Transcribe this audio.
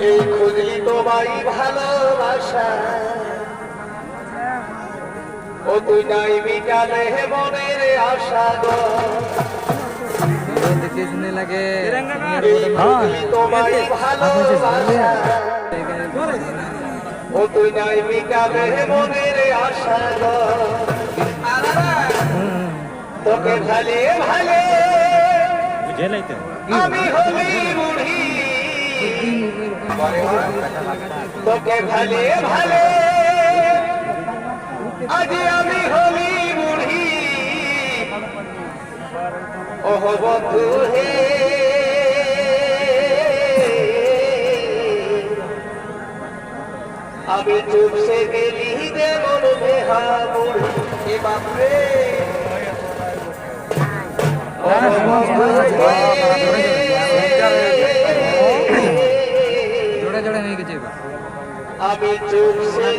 এই খুঁজলি তোমায় ভালোবাসা। ও তুই নাই মিটালে মনের আশা গো। দেখতে লাগে। তোমায় ভালোবাসা। ও তুই নাই মিটালে মনের আশা গো। তোকে ভালে ভালে আমি হলি বুড়ি। তোকে ভালে ভালে। আজ আমি হলি বুড়ি। ওহ বন্ধু হে। আমি চুপসে গেলি দেবন বেহা বুড়ি। এ বাপরে। হয়ে গেছে এবার। আমি চুপসে